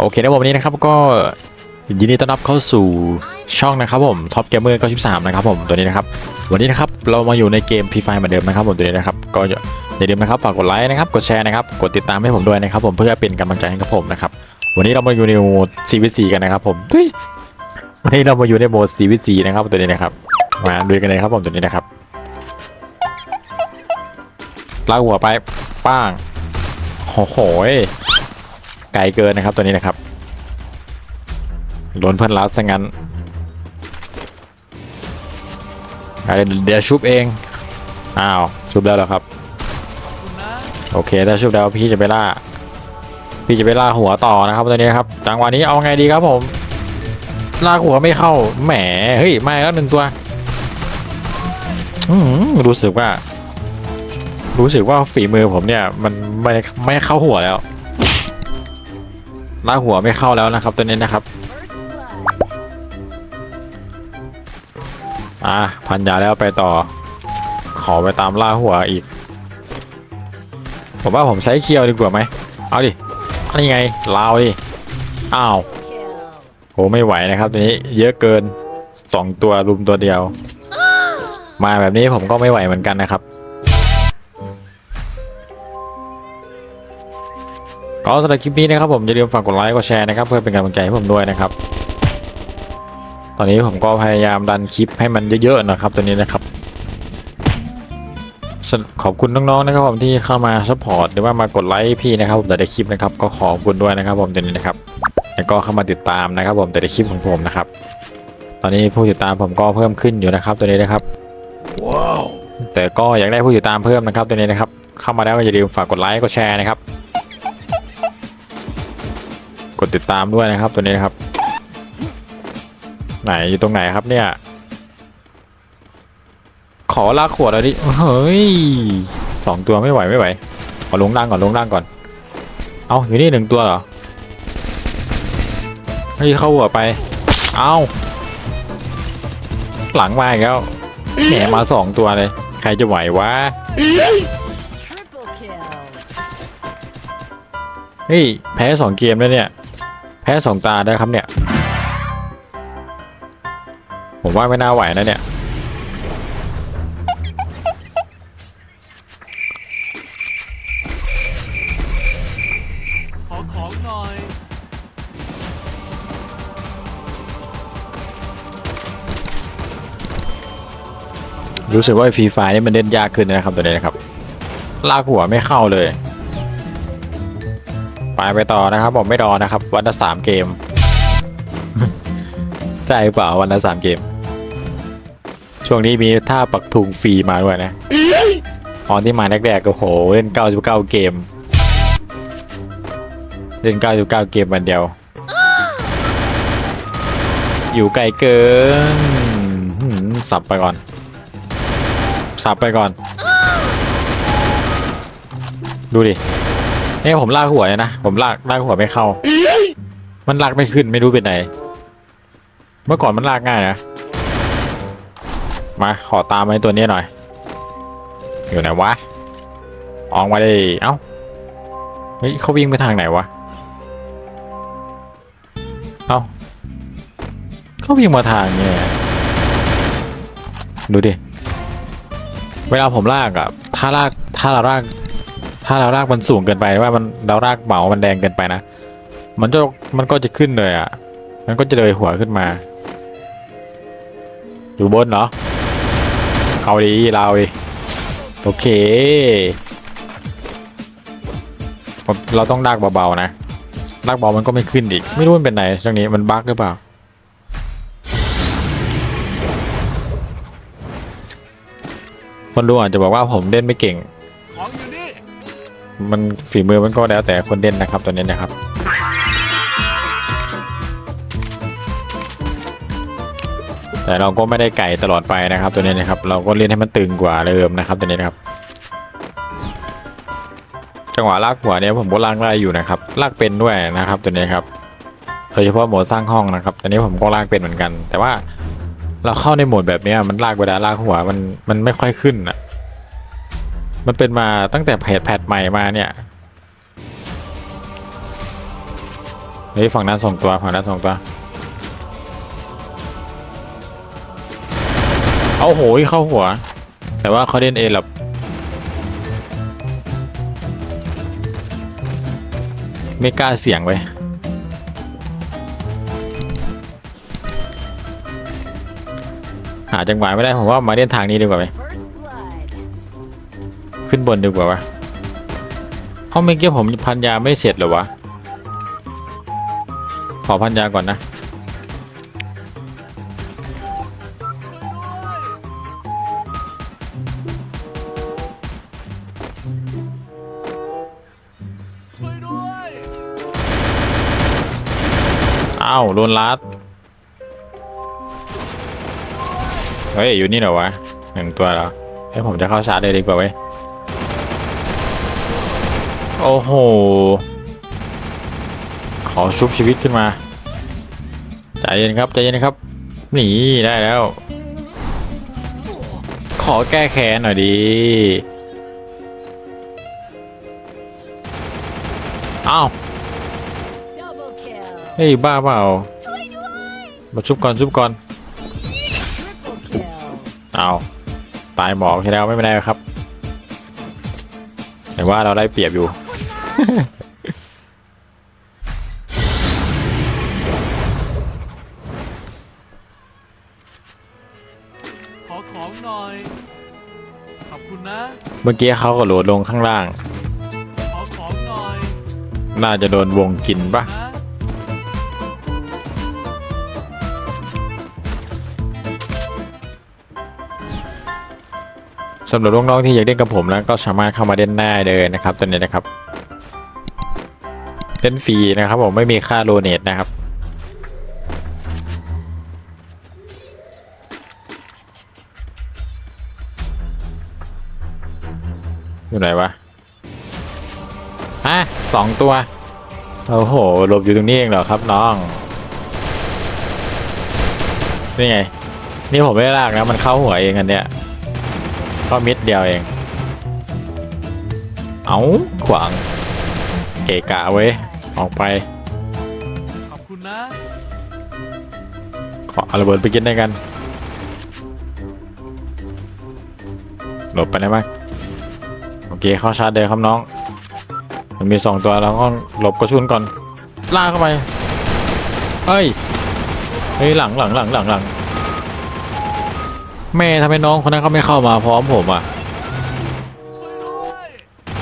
โอเคนะวันนี้นะครับก็ยินดีต้อนรับเข้าสู่ช่องนะครับผมท็อปเกมเมอร์93นะครับผมตัวนี้นะครับ วันนี้นะครับเรามาอยู่ในเกม p ีไฟเหมือนเดิมนะครับผมตัวนี้นะครับ ก็อย่าลืมนะครับฝากกดไลค์นะครับกดแชร์นะครับกดติดตามให้ผมด้วยนะครับ ผมเพื่อเป็นกำลังใจให้กับผมนะครับวันนี้เรามาอยู่ในโหมด CVC กันนะครับผมวันนี้เรามาอยู่ในโหมด CVC นะครับตัวนี้นะครับมาดูกันเลยครับผมตัวนี้นะครับลากหัวไปป้างโอ้โหย ไกลเกินนะครับตัวนี้นะครับโดนเพื่อนรัดซะงั้นอะเดี๋ยวเดี๋ยวชุบเองอ้าวชุบแล้วเหรอครับโอเคถ้าชุบแล้วพี่จะไปล่า พี่จะไปล่าหัวต่อนะครับตัวนี้ครับจังหวะนี้เอาไงดีครับผมลากหัวไม่เข้าแหมเฮ้ยไม่แล้วหนึ่งตัวอืมรู้สึกว่า รู้สึกว่าฝีมือผมเนี่ย มันไม่ไม่เข้าหัวแล้ว ลาหัวไม่เข้าแล้วนะครับตัวนี้นะครับ อะพันยาแล้วไปต่อ ขอไปตามล่าหัวอีก ผมว่าผมใช้เคียวดีกว่าไหม เอาดิอันนี้ไงลาวดิ อ้าวโหไม่ไหวนะครับตัวนี้เยอะเกิน2ตัวรุมตัวเดียว มาแบบนี้ผมก็ไม่ไหวเหมือนกันนะครับ ก็สำหรับคลิปนี้นะครับผมอย่าลืมฝากกดไลค์กดแชร์นะครับเพื่อเป็นกำลังใจให้ผมด้วยนะครับ ตอนนี้ผมก็พยายามดันคลิปให้มันเยอะๆนะครับตัวนี้นะครับขอบคุณน้องๆนะครับผมที่เข้ามาซัพพอร์ตหรือว่ามากดไลค์พี่นะครับผมแต่ได้คลิปนะครับก็ขอบคุณด้วยนะครับผมตัวนี้นะครับแล้วก็เข้ามาติดตามนะครับผมแต่ได้คลิปของผมนะครับ ตอนนี้ผู้ติดตามผมก็เพิ่มขึ้นอยู่นะครับตัวนี้นะครับว้าวแต่ก็อยากได้ผู้ติดตามเพิ่มนะครับตัวนี้นะครับ เข้ามาแล้วก็อย่าลืมฝากกดไลค์กดแชร์นะครับ กดติดตามด้วยนะครับตัวนี้นะครับ ไหนอยู่ตรงไหนครับเนี่ย ขอลากขวดเลยดิเฮ้ยสองตัวไม่ไหวไม่ไหวขอลงล่างก่อนลงล่างก่อน เอาอยู่นี่หนึ่งตัวเหรอเฮ้ยเข้าหัวไป เอาหลังมาอีกแล้วแหมมาสองตัวเลย ใครจะไหววะ Triple kill. เฮ้ยแพ้สองเกมแล้วเนี่ยแพ้สองตาได้ครับเนี่ย ผมว่าไม่น่าไหวนะเนี่ยขอของหน่อยรู้สึกว่าฟรีไฟนี่มันเล่นยากขึ้นนะครับตัวนี้นะครับ ลากหัวไม่เข้าเลย ไปไปต่อนะครับ ผมไม่รอนะครับ วันละสามเกมใจเปล่าวันละสามเกม ช่วงนี้มีท่าปักทุงฟรีมาด้วยนะตอนที่มาแรกๆก็โหเล่น 99 เกม เล่น 99 เกมวันเดียว อยู่ไกลเกินสับไปก่อน สับไปก่อน ดูดิ นี่ยผมลากหัวเลยนะ ผมลากลากหัวไม่เข้า มันลากไม่ขึ้นไม่รู้เป็นไหน เมื่อก่อนมันลากง่ายนะ มาขอตามไอ้ตัวนี้หน่อย อยู่ไหนวะ ออกมาได้ เอ้า เฮ้ยเขาวิ่งไปทางไหนวะ เอ้าเขาวิ่งมาทางเนี่ยดูดิ เวลาผมลากอะถ้าลากถ้าเราลาก ถ้าเราลากมันสูงเกินไปว่ามันเราลากเหมามันแดงเกินไปนะ มันจะมันก็จะขึ้นเลยอะมันก็จะเลยหัวขึ้นมา อยู่บนเหรอเอาดีเราดิโอเค เราต้องลากเบาๆนะลากเบามันก็ไม่ขึ้นอีก ไม่รู้มันเป็นไหนช่วงนี้มันบั๊กหรือเปล่าคนดูอาจจะบอกว่าผมเล่นไม่เก่ง มันฝีมือมันก็แล้วแต่คนเล่นนะครับตัวนี้นะครับ แต่เราก็ไม่ได้ไก่ตลอดไปนะครับตัวนี้นะครับ เราก็เล่นให้มันตึงกว่าเดิมนะครับตัวนี้นะครับ จังหวะลากหัวเนี่ยผมก็ลากได้อยู่นะครับ ลากเป็นด้วยนะครับตัวนี้ครับโดยเฉพาะโหมดสร้างห้องนะครับตัวนี้ผมก็ลากเป็นเหมือนกัน แต่ว่าเราเข้าในโหมดแบบนี้มันลากเวลาลากหัวมันมันไม่ค่อยขึ้นอะ มันเป็นมาตั้งแต่แพทแพทใหม่มาเนี่ยเฮ้ยฝั่งนั้นสองตัวฝั่งนั้นสองตัวเอาโหยเข้าหัว แต่ว่าเขาเล่นเอหลับไม่กล้าเสี่ยงไว้หาจังหวะไม่ได้ผมว่ามาเล่นทางนี้ดีกว่าไหม ขึ้นบนดีกว่าวะเอาเมื่อกี้ผมพันยาไม่เสร็จเหรอวะ ขอพันยาก่อนนะ อ้าวโดนลัด เฮ้ย อยู่นี่เหรอวะหนึ่งตัวเหรอเฮ้ยผมจะเข้าชาร์จเลยดีกว่าเว้ย โอ้โห ขอชุบชีวิตขึ้นมา ใจเย็นครับใจเย็นครับ หนีได้แล้ว ขอแก้แค้นหน่อยดีอ้าว Double kill. เฮ้ยบ้าเปล่ามาชุบก่อนชุบก่อน Triple kill. เอาตายหมอกที่แล้วไม่เป็นไรครับ แต่ว่าเราได้เปรียบอยู่ ขอของหน่อย ขอบคุณนะ เมื่อกี้เขาก็โหลดลงข้างล่าง ขอของหน่อยน่าจะโดนวงกินปะนะสำหรับน้องๆที่อยากเล่นกับผมแล้วก็สามารถเข้ามาเล่นได้เลยนะครับตอนนี้นะครับ เล่นฟรีนะครับผมไม่มีค่าโลเนตนะครับอยู่ไหนวะอะสองตัว โอ้โหหลบอยู่ตรงนี้เองเหรอครับน้อง นี่ไง นี่ผมไม่ลากนะ มันเข้าหัวเองอันเนี้ยก็มิดเดียวเอง เอาขวาง เกะกะเว้ย ออกไป ขอบคุณนะ ขอเอาระเบิดไปกินด้วยกัน หลบไปได้ไหมโอเคเข้าชาร์จเลยครับน้อง มันมีสองตัวเราก็หลบกระสุนก่อนลากเข้าไปเฮ้ยเฮ้ยหลังหลังหลังหลังหลังแม่ทำไมน้องคนนั้นเขาไม่เข้ามาพร้อมผมอะช่วยด้วย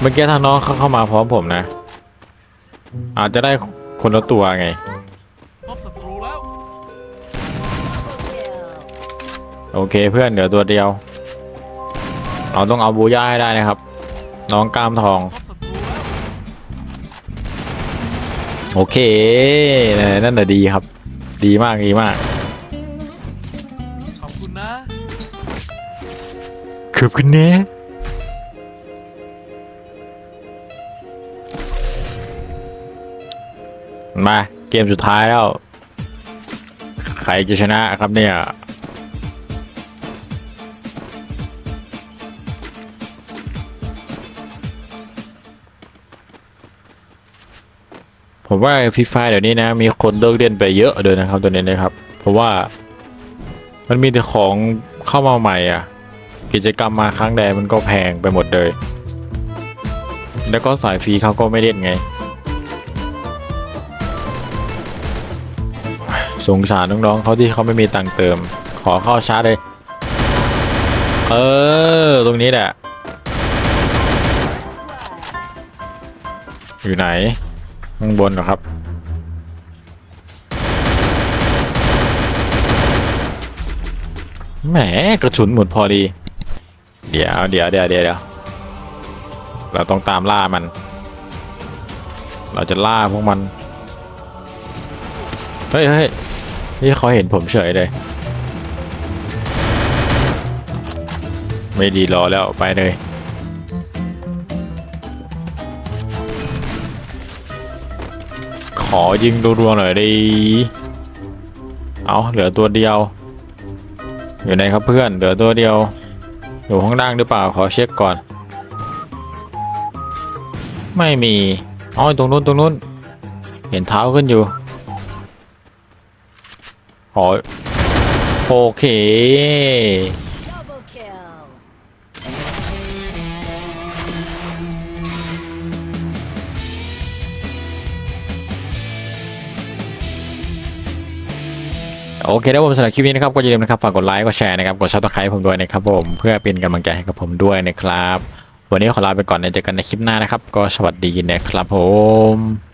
เมื่อกี้ทางน้องเขาเข้ามาพร้อมผมนะ อาจจะได้คนละตัวไง พบศัตรูแล้ว Kill. โอเคเพื่อนเดี๋ยวตัวเดียว เราต้องเอาบูย่าให้ได้นะครับ น้องกล้ามทอง พบศัตรูแล้วโอเค นั่นน่ะดีครับ ดีมากดีมาก ขอบคุณนะ ขอบคุณนะ มาเกมสุดท้ายแล้ว ใครจะชนะครับเนี่ยผมว่าฟรีไฟเดี๋ยวนี้นะ มีคนเลิกเล่นไปเยอะเลยนะครับตัวนี้นะครับ เพราะว่ามันมีแต่ของเข้ามาใหม่อะ กิจกรรมมาครั้งใดมันก็แพงไปหมดเลย แล้วก็สายฟรีเขาก็ไม่เล่นไง สงสารน้องๆเขาที่เขาไม่มีตังค์เติม ขอเข้าชาร์จเลย เออ ตรงนี้แหละ อยู่ไหน ข้างบนเหรอครับ แหมกระสุนหมดพอดี เดี๋ยวเดี๋ยวเดี๋ยวเดี๋ยวเดี๋ยวเราต้องตามล่ามัน เราจะล่าพวกมัน เฮ้ยเฮ้ย นี่เขาเห็นผมเฉยเลย ไม่ดีรอแล้วไปเลย ขอยิงรัวๆหน่อยดิ เอาเหลือตัวเดียว อยู่ไหนครับเพื่อน เหลือตัวเดียว อยู่ข้างล่างหรือเปล่า ขอเช็คก่อน ไม่มี อ๋อตรงนู้นตรงนู้น เห็นเท้าขึ้นอยู่ ขอโอเค โอเคแล้วผมสำหรับคลิปนี้นะครับก็อย่าลืมนะครับฝากกดไลค์กดแชร์นะครับกดซับสไครต์ผมด้วยนะครับผมเพื่อเป็นกำลังใจให้กับผมด้วยนะครับ วันนี้ขอลาไปก่อนนะเจอกันในคลิปหน้านะครับ ก็สวัสดีนะครับผม